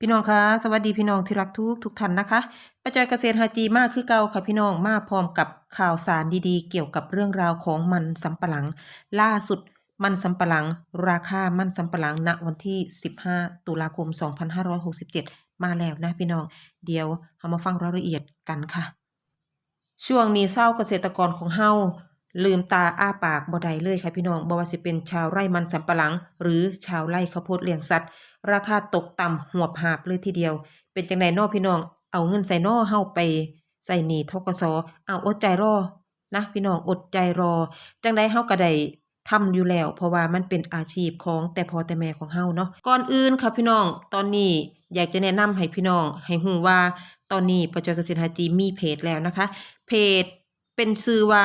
พี่น้องคะสวัสดีพี่น้องที่รักทุกทุกท่านนะคะประจอยเกษตรฮาจีมากคือเก่าค่ะพี่น้องมาพร้อมกับข่าวสารดีๆ เกี่ยวกับเรื่องราวของมันสำปะหลัง ล่าสุดมันสำปะหลัง ราคามันสำปะหลังณวันที่ 15 ตุลาคม 2567 มาแล้วนะพี่น้อง เดี๋ยวเรามาฟังรายละเอียดกันค่ะ ช่วงนี้เศร้าเกษตรกรของเฮาลืมตาอ้าปากบ่ได้เลยค่ะพี่น้องบ่ว่าสิเป็นชาวไร่มันสำปะหลัง หรือชาวไร่ข้าวโพดเลี้ยงสัตว์ ราคาตกต่ำหวบหาบเลยทีเดียว เป็นจังไดน้อพี่น้อง เอาเงินใส่น้อเฮาไปใส่หนีทกสเอาอดใจรอนะพี่น้องอดใจรอ จังไดเฮาก็ได้ทำอยู่แล้ว เพราะว่ามันเป็นอาชีพของแต่พ่อแต่แม่ของเฮาเนาะก่อนอื่นค่ะพี่น้องตอนนี้อยากจะแนะนำให้พี่น้อง ให้ฮู้ว่าตอนนี้ประจอยเกษตรฮาจีมีเพจแล้วนะคะ เพจเป็นชื่อว่า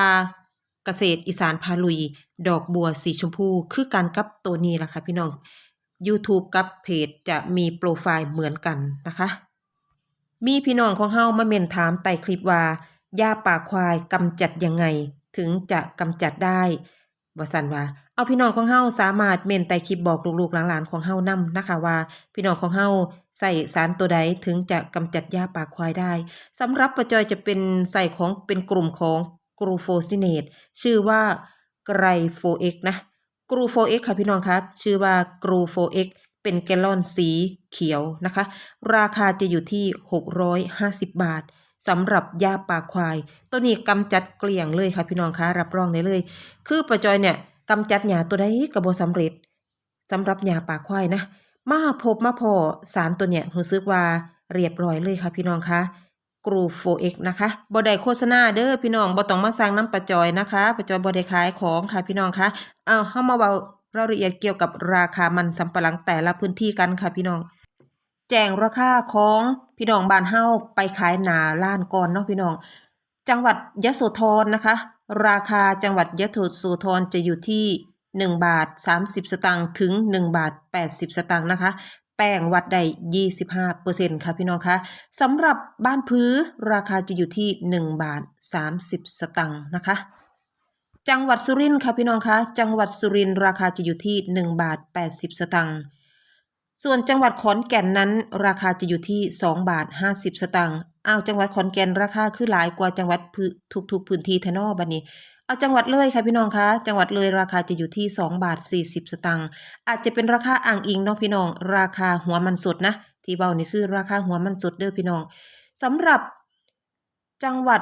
เกษตรอีสานพาลุย ดอกบัวสีชมพู คือกันกับตัวนี้ล่ะค่ะพี่น้อง YouTube กับเพจจะมีโปรไฟล์เหมือนกันนะคะ มีพี่น้องของเฮามาเมนถามใต้คลิปว่าหญ้าป่าควายกำจัดยังไง ถึงจะกำจัดได้บ่สันว่า เอาพี่น้องของเฮาสามารถเมนใต้คลิปบอกลูกๆหลานๆของเฮานํนะคะว่า พี่น้องของเฮาใส่สารตัวใดถึงจะกำจัดหญ้าป่าควายได้ สำหรับประจอยจะเป็นใส่ของเป็นกลุ่มของกรูโฟซิเนตชื่อว่าไกรโฟเอ็กนะ กรูโฟเอ็กค่ะพี่น้องครับ ชื่อว่ากรูโฟเอ็กเป็นแกลลอนสีเขียวนะคะ ราคาจะอยู่ที่ 650 บาทสำหรับยาปากควาย ตัวนี้กำจัดเกลี่ยงเลยค่ะพี่น้องคะรับรองได้เลย คือประจอยเนี่ยกำจัดหญ้าตัวใดก็บ่สำเร็จสำหรับหญ้าปากควายนะ มาพบมาพอสารตัวเนี่ยรู้สึกว่าเรียบร้อยเลยค่ะพี่น้องคะ กรูโฟเอ็กนะคะบ่ได้โฆษณาเด้อพี่น้องบ่ต้องมาสั่งน้ำประจอยนะคะประจอยบ่ได้ขายของค่ะพี่น้องคะเอาเฮามาเว้ารายละเอียดเกี่ยวกับราคามันสำปะหลังแต่ละพื้นที่กันค่ะพี่น้อง แจ้งราคาของพี่น้องบ้านเฮาไปขายหนาล้านก่อนเนาะพี่น้อง จังหวัดยโสธรนะคะ ราคาจังหวัดยโสธรจะอยู่ที่1บาท 30 สตางค์ถึง 1 บาท 80 สตางค์นะคะ แป้งวัดได้ 25%ค่ะพี่น้องคะสำหรับบ้านพื้ราคาจะอยู่ที่ 1 บาท 30 สตางค์นะคะ จังหวัดสุรินทร์ค่ะพี่น้องคะจังหวัดสุรินทร์ราคาจะอยู่ที่ 1 บาท 80 สตางค์ส่วนจังหวัดขอนแก่นนั้น ราคาจะอยู่ที่ 2 บาท 50 สตางค์อ้าวจังหวัดขอนแก่นราคาคือหลายกว่าจังหวัดผืนทุกๆพื้นที่ทนอบัดนี้ เอาจังหวัดเลยค่ะพี่น้องคะจังหวัดเลยราคาจะอยู่ที่ 2 บาท 40 สตางค์อาจจะเป็นราคาอ่างอิงเนาะพี่น้อง ราคาหัวมันสดนะ ที่เบานี่คือราคาหัวมันสดเด้อพี่น้องสำหรับจังหวัด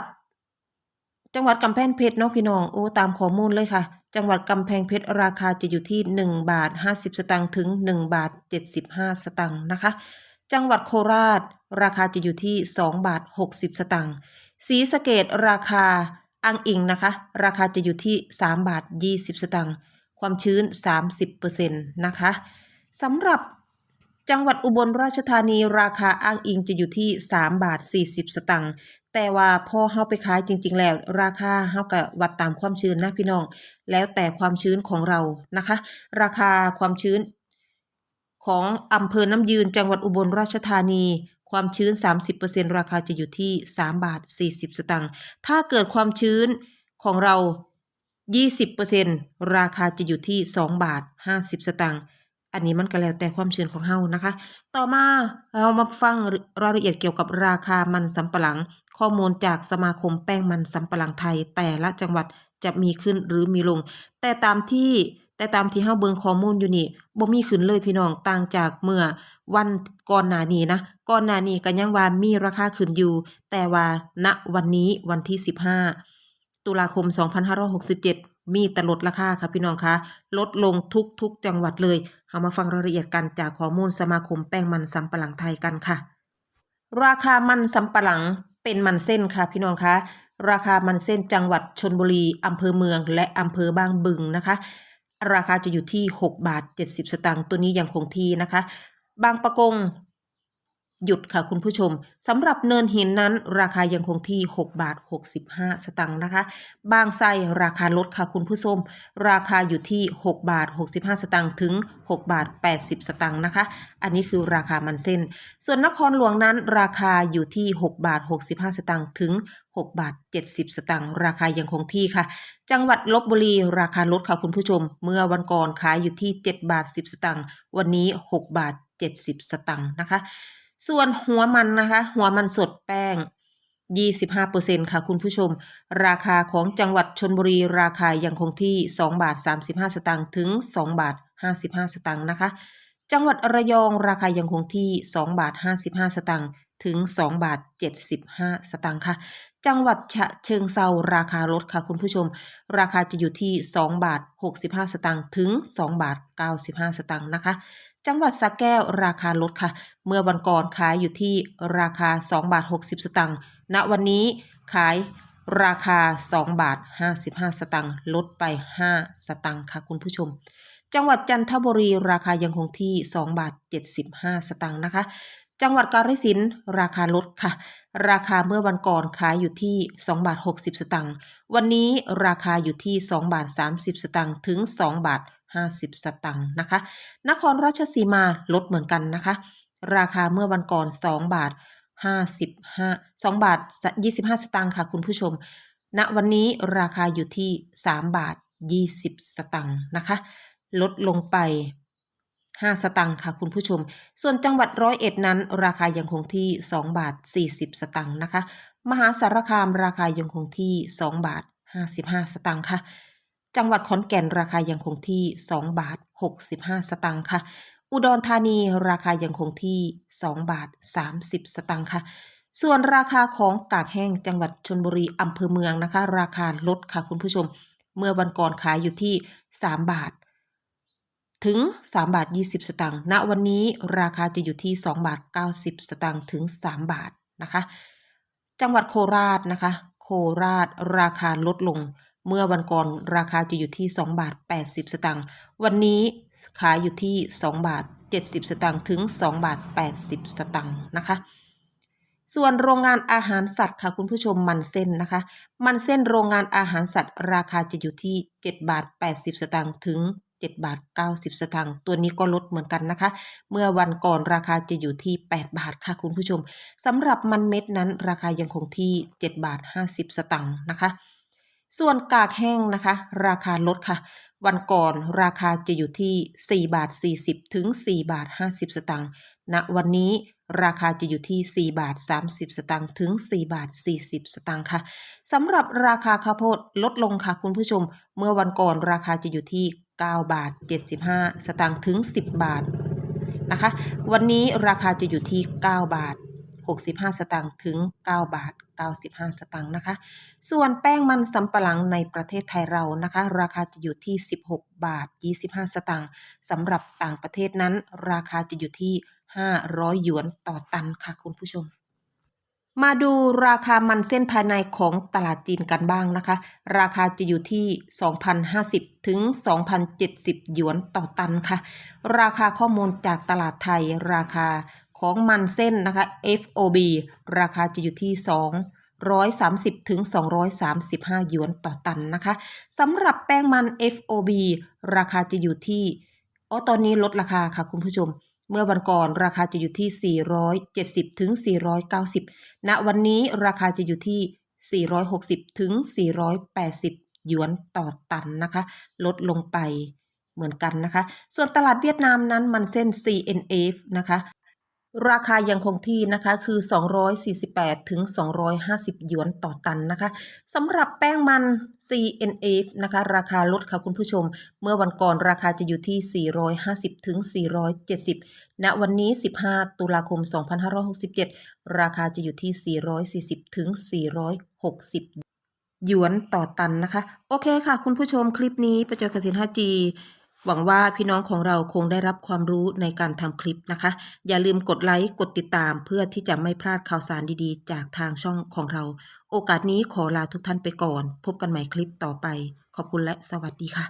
จังหวัดกำแพงเพชรเนาะพี่น้องโอ้ตามข้อมูลเลยค่ะ จังหวัดกำแพงเพชรราคาจะอยู่ที่ 1 บาท 50 สตางค์ถึง 1 บาท 75 สตางค์นะคะ จังหวัดโคราช ราคาจะอยู่ที่ 2 บาท 60 สตางค์ศรีสะเกดราคา อ้างอิงนะคะ ราคาจะอยู่ที่ 3 บาท 20 สตางค์ความชื้น 30%นะคะสำหรับจังหวัดอุบลราชธานีราคาอ้างอิงจะอยู่ที่ 3 บาท 40 สตางค์แต่ว่าพอเฮาไปขายจริง ๆ แล้ว ราคาเฮาก็วัดตามความชื้นนะพี่น้อง แล้วแต่ความชื้นของเรานะคะ ราคาความชื้นของอำเภอน้ำยืนจังหวัดอุบลราชธานี ความชื้น 30%ราคาจะอยู่ที่ 3 บาท 40 สตางค์ ถ้าเกิดความชื้นของเรา 20%ราคาจะอยู่ที่ 2 บาท 50 สตางค์ อันนี้มันก็แล้วแต่ความชื้นของเฮานะคะ ต่อมาเรามาฟังรายละเอียดเกี่ยวกับราคามันสำปะหลัง ข้อมูลจากสมาคมแป้งมันสำปะหลังไทย แต่ละจังหวัดจะมีขึ้นหรือมีลง แต่ตามที่ แต่ตามที่เฮาเบิงข้อมูลอยู่นี่บ่มีขึ้นเลยพี่น้องต่างจากเมื่อวันก่อนหน้านี้นะก่อนหน้านี้ก็ยังว่ามีราคาขึ้นอยู่ แต่ว่าณวันนี้วันที่ 15 ตุลาคม 2567 มีแต่ลดราคาค่ะพี่น้องคะลดลงทุกทุกจังหวัดเลยเอามาฟังรายละเอียดกันจากข้อมูลสมาคมแป้งมันสำปะหลังไทยกันค่ะ ราคามันสำปะหลังเป็นมันเส้นค่ะพี่น้องคะราคามันเส้นจังหวัดชนบุรีอำเภอเมือง และอำเภอบางบึงนะคะ ราคาจะอยู่ที่ 6 บาท 70 สตางค์ตัวนี้ยังคงที่นะคะ บางประกง หยุดค่ะคุณผู้ชมสำหรับเนินหินนั้น ราคายังคงที่ 6 บาท 65 สตางค์นะคะ บางไทรราคาลดค่ะคุณผู้ชมราคาอยู่ที่ 6 บาท 65 สตางค์ถึง 6 บาท 80 สตางค์นะคะ อันนี้คือราคามันเส้น ส่วนนครหลวงนั้นราคาอยู่ที่ 6 บาท 65 สตางค์ถึง 6 บาท 70 สตางค์ราคายังคงที่ค่ะ จังหวัดลบบุรีราคาลดค่ะคุณผู้ชม เมื่อวันก่อนขายอยู่ที่ 7 บาท 10 สตางค์วันนี้ 6 บาท 70 สตังค์นะคะ ส่วนหัวมันนะคะ หัวมันสดแป้ง 25%ค่ะคุณผู้ชม ราคาของจังหวัดชนบุรีราคายังคงที่ 2 บาท 35 สตางค์ถึง 2 บาท 55 สตางค์นะคะ จังหวัดระยองราคายังคงที่ 2 บาท 55 สตางค์ถึง 2 บาท 75 สตางค์ค่ะ จังหวัดฉะเชิงเซาราคาลดค่ะคุณผู้ชม ราคาจะอยู่ที่ 2 บาท 65 สตางค์ถึง 2 บาท 95 สตางค์นะคะ จังหวัดสระแก้วราคาลดค่ะ เมื่อวันก่อนขายอยู่ที่ราคา 2 บาท 60 สตางค์ ณ วันนี้ขายราคา 2 บาท 55 สตางค์ ลดไป 5 สตางค์ค่ะคุณผู้ชม จังหวัดจันทบุรีราคายังคงที่ 2 บาท 75 สตางค์นะคะ จังหวัดกาฬสินธุ์ราคาลดค่ะ ราคาเมื่อวันก่อนขายอยู่ที่ 2 บาท 60 สตางค์ วันนี้ราคาอยู่ที่ 2 บาท 30 สตางค์ ถึง 2 บาท 50 สตางค์นะคะ นครราชสีมาลดเหมือนกันนะคะ ราคาเมื่อวันก่อน 2 บาท 55 2 บาท 25 สตางค์ค่ะคุณผู้ชม ณ วันนี้ราคาอยู่ที่ 3 บาท 20 สตางค์นะคะ ลดลงไป 5 สตางค์ค่ะคุณผู้ชม ส่วนจังหวัดร้อยเอ็ดนั้น ราคายังคงที่ 2 บาท 40 สตางค์นะคะ มหาสารคามราคายังคงที่ 2 บาท 55 สตางค์ค่ะ จังหวัดขอนแก่นราคายังคงที่ 2 บาท 65 สตางค์ค่ะ อุดรธานีราคายังคงที่ 2 บาท 30 สตางค์ค่ะ ส่วนราคาของกากแห้งจังหวัดชนบุรีอำเภอเมืองนะคะ ราคาลดค่ะคุณผู้ชม เมื่อวันก่อนขายอยู่ที่ 3 บาทถึง 3 บาท 20 สตางค์ ณ วันนี้ราคาจะอยู่ที่ 2 บาท 90 สตางค์ ถึง 3 บาทนะคะ จังหวัดโคราชนะคะ โคราชราคาลดลง เมื่อวันก่อนราคาจะอยู่ที่ 2 บาท 80 สตางค์ วันนี้ขายอยู่ที่ 2 บาท 70 สตางค์ถึง 2 บาท 80 สตางค์นะคะ ส่วนโรงงานอาหารสัตว์ค่ะคุณผู้ชมมันเส้นนะคะ มันเส้นโรงงานอาหารสัตว์ ราคาจะอยู่ที่ 7 บาท 80 สตางค์ถึง 7 บาท 90 สตางค์ ตัวนี้ก็ลดเหมือนกันนะคะ เมื่อวันก่อนราคาจะอยู่ที่ 8 บาทค่ะคุณผู้ชมสำหรับมันเม็ดนั้นราคายังคงที่ 7 บาท 50 สตางค์นะคะ ส่วนกากแห้งนะคะ ราคาลดค่ะ วันก่อนราคาจะอยู่ที่ 4 บาท 40 ถึง 4 บาท 50 สตางค์ณวันนี้ราคาจะอยู่ที่ 4 บาท 30 สตางค์ถึง 4 บาท 40 สตางค์ค่ะสำหรับราคาข้าวโพดลดลงค่ะคุณผู้ชม เมื่อวันก่อนราคาจะอยู่ที่ 9 บาท 75 สตางค์ถึง 10 บาทนะคะ วันนี้ราคาจะอยู่ที่ 9 บาท 65 สตางค์ถึง 9 บาท 95 สตางค์นะคะ ส่วนแป้งมันสำปะหลังในประเทศไทยเรานะคะ ราคาจะอยู่ที่ 16 บาท 25 สตางค์สำหรับต่างประเทศนั้น ราคาจะอยู่ที่ 500 หยวนต่อตันค่ะคุณผู้ชมมาดูราคามันเส้นภายในของตลาดจีนกันบ้างนะคะ ราคาจะอยู่ที่ 2,050 ถึง 2,070 หยวนต่อตันค่ะ ราคาข้อมูลจากตลาดไทย ราคา ของมันเส้นนะคะ FOB ราคาจะอยู่ที่230ถึง235 หยวนต่อตันนะคะสำหรับแป้งมัน FOB ราคาจะอยู่ที่อ๋อตอนนี้ลดราคาค่ะคุณผู้ชม เมื่อวันก่อนราคาจะอยู่ที่ 470ถึง490ณวันนี้ราคาจะอยู่ที่ 460ถึง480 หยวนต่อตันนะคะ ลดลงไปเหมือนกันนะคะ ส่วนตลาดเวียดนามนั้นมันเส้น CNF นะคะ ราคายังคงที่นะคะคือ 248 ถึง 250 หยวนต่อตันนะคะสำหรับแป้งมัน CNF นะคะราคาลดค่ะคุณผู้ชม เมื่อวันก่อนราคาจะอยู่ที่ 450 ถึง 470 ณ วันนี้ 15 ตุลาคม 2567 ราคาจะอยู่ที่ 440 ถึง 460 หยวนต่อตันนะคะ โอเคค่ะคุณผู้ชมคลิปนี้ประจอยกสิน 5G หวังว่าพี่น้องของเราคงได้รับความรู้ในการทำคลิปนะคะ อย่าลืมกดไลค์ กดติดตามเพื่อที่จะไม่พลาดข่าวสารดีๆ จากทางช่องของเรา โอกาสนี้ขอลาทุกท่านไปก่อน พบกันใหม่คลิปต่อไป ขอบคุณและสวัสดีค่ะ